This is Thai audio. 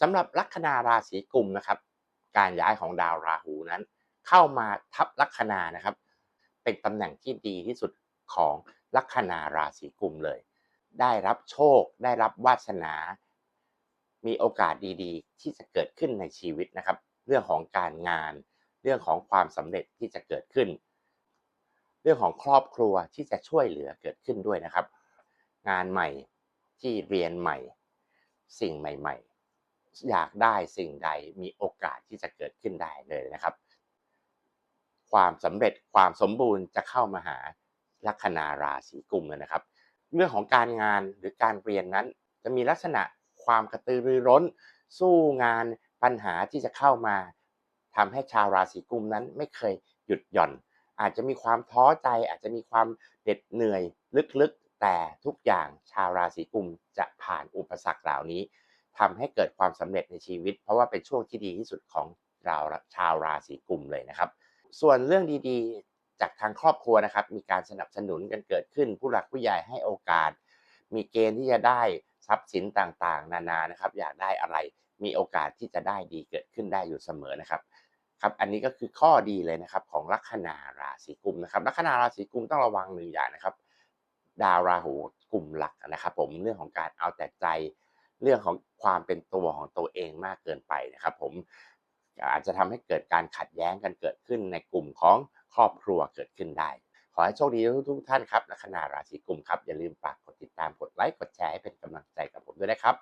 สำหรับลัคนาราศีกุมนะครับ การย้ายของดาวราหูนั้น เข้ามาทับลัคนานะครับ เป็นตำแหน่งที่ดีที่สุดของลัคนาราศีกุมเลย ได้รับโชค ได้รับวาสนา มีโอกาสดีๆ ที่จะเกิดขึ้นในชีวิตนะครับ เรื่องของการงาน เรื่องของความสำเร็จที่จะเกิดขึ้น เรื่องของครอบครัวที่จะช่วยเหลือเกิดขึ้นด้วยนะครับ งานใหม่ที่เรียนใหม่ สิ่งใหม่ ๆ อยากได้สิ่งใดมีโอกาสที่จะเกิดขึ้นได้เลยนะครับ ความสำเร็จความสมบูรณ์จะเข้ามาหาลัคนาราศีกุมนะครับ เรื่องของการงานหรือการเรียนนั้น จะมีลักษณะความกระตือรือร้น สู้งานปัญหาที่จะเข้ามาทำให้ชาวราศีกุมนั้นไม่เคยหยุดหย่อน อาจจะมีความท้อใจ อาจจะมีความเหน็ดเหนื่อยลึกๆ แต่ทุกอย่างชาวราศีกุมจะผ่านอุปสรรคเหล่านี้ ทำให้เกิดความสำเร็จในชีวิต เพราะว่าเป็นช่วงที่ดีที่สุดของเราชาวราศีกุมเลยนะครับ ส่วนเรื่องดีๆ จากทางครอบครัวนะครับ มีการสนับสนุนกันเกิดขึ้น ผู้หลักผู้ใหญ่ให้โอกาส มีเกณฑ์ที่จะได้ทรัพย์สินต่างๆ นานานะครับ อยากได้อะไรมีโอกาสที่จะได้ดีเกิดขึ้นได้อยู่เสมอนะครับครับอันนี้ก็คือข้อดีเลยนะครับของลัคนาราศีกุมนะครับลัคนาราศีกุมต้องระวังหนึ่งอย่างนะครับ ดาวราหูกลุ่มหลักนะครับ ผมเรื่องของการเอาแต่ใจ เรื่องของความเป็นตัวของตัวเองมากเกินไปนะครับผมอาจจะทำให้เกิดการขัดแย้งกันเกิดขึ้นในกลุ่มของครอบครัวเกิดขึ้นได้ ขอให้โชคดีทุกๆท่านครับลัคนาราศีกุมครับอย่าลืมฝากกดติดตามกดไลค์กดแชร์ให้เป็นกำลังใจกับผมด้วยนะครับ